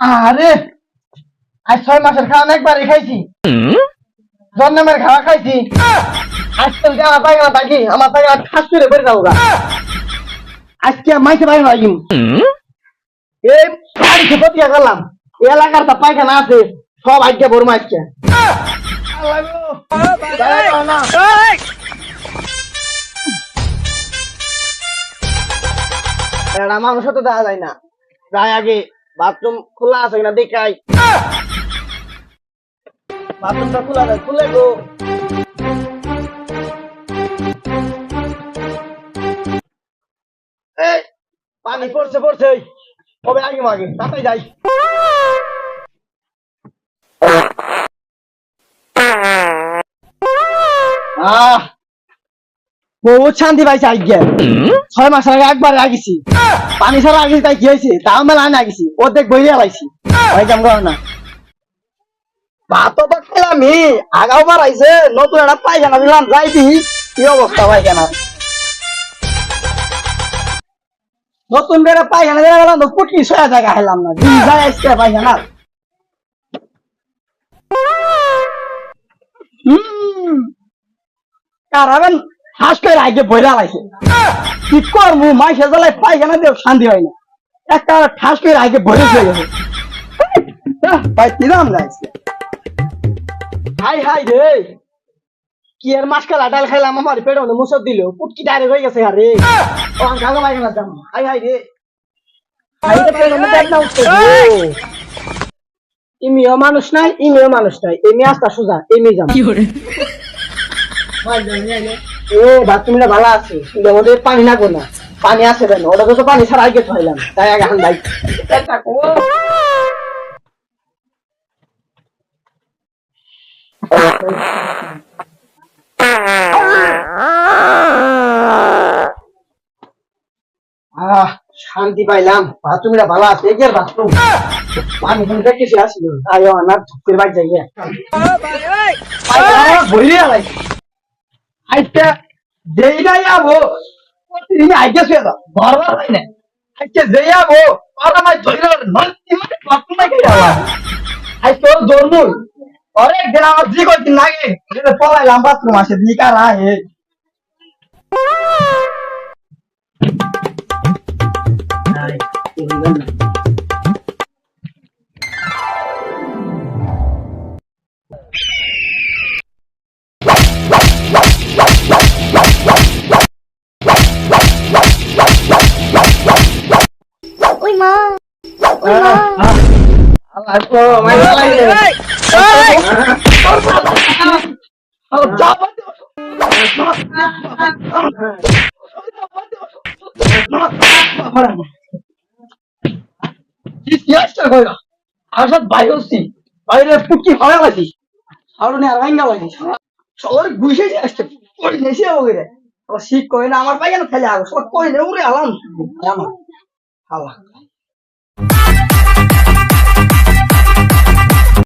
আরে আজ ছয় মাসের খাওয়া একবারই খাইছি। জন্মের খাওয়া খাইছি। আজকে যদি আমার পায়খানা থাকি আমার পায়খানা করে যাব আজকে মাইসে পায়খানা থাকিম। এই বাড়িতে করলাম এলাকার তো পায়খানা আছে সব আজকে বড় আজকে। আল্লাহ গো, দয়া করো না। এটা মানুষ তো দেখা যায় না। যাই আগে বাথরুম খোলা আছে কিনা দেখাই। বাথরুমটা খোলা যায় খুলে গো। পানি পড়ছে পড়ছে। কবে আগে? মাগে তাতে যাই। আহ! বহুত শান্তি পাইছে আজ্ঞা ছয় মাস আগে একবার আগিছি পানি ছাড়া আগিছি তাই কি হয়েছে তাও মেলা আনে আগিছি অর্ধেক বইরে লাইছি। ভাই কাম করো না। ভাত তো খেলাম আগাও নতুন একটা পায়খানা দিলাম যাইবি কি অবস্থা পায়খানা। নতুন করে পায়খানা দিয়ে গেলাম তো পুটকি ছয়া জায়গা খেলাম না। দিন যায় আজকে পায়খানা। হুম কারাবেন হাস করে আগে বইরা লাইছে। কি করব মাইসে জ্বালায় পায়খানা দিয়ে শান্তি হয় না। একটা ঠাস করে আগে বইরে চলে গেছে। ভাই কিরাম লাগছে হাই হাই রে। কি আর মাছ খেলা ডাল খাইলাম আমার পেটে মধ্যে মুসর দিল। পুটকি ডাইরেক্ট হয়ে গেছে আরে। ও কালো পায়খানা দাম। হাই হাই রে। ইমিও মানুষ নাই ইমিও মানুষ নাই। এমি আস্তা সোজা এমি যাম। ও বাথরুমটা ভালো আছে। কিন্তু আমাদের পানি না না। পানি আছে কেন? ওটা তো পানি ছাড়া আগে খাইলাম তাই আগে হান আহ শান্তি পাইলাম। বাথরুমটা ভালো আছে। এগিয়ে বাথরুম। পানি কিন্তু দেখতেছি আসিল। তাই না ঝুঁকের বাইক যাই ভরিয়ে আজকে যেই নাই আবো তিনি আজকে শুয়ে দাও বারবার হয় না আজকে যেই আবো পাতা মাই ধরে নন্তি মানে বাথরুম নাই খাই আলা আজ তোর জন্মুল অনেক দিন আমার জি কয়েকদিন লাগে এটা পলাইলাম বাথরুম আসে দিকার আহে। Uy, বাইরে পুটকি ভাড়া লাগি আর আর ভাঙ্গা ঘুষে আসছে শিখ আমার পাইয়া না ফেলে আগে সব কই উড়ে আলাম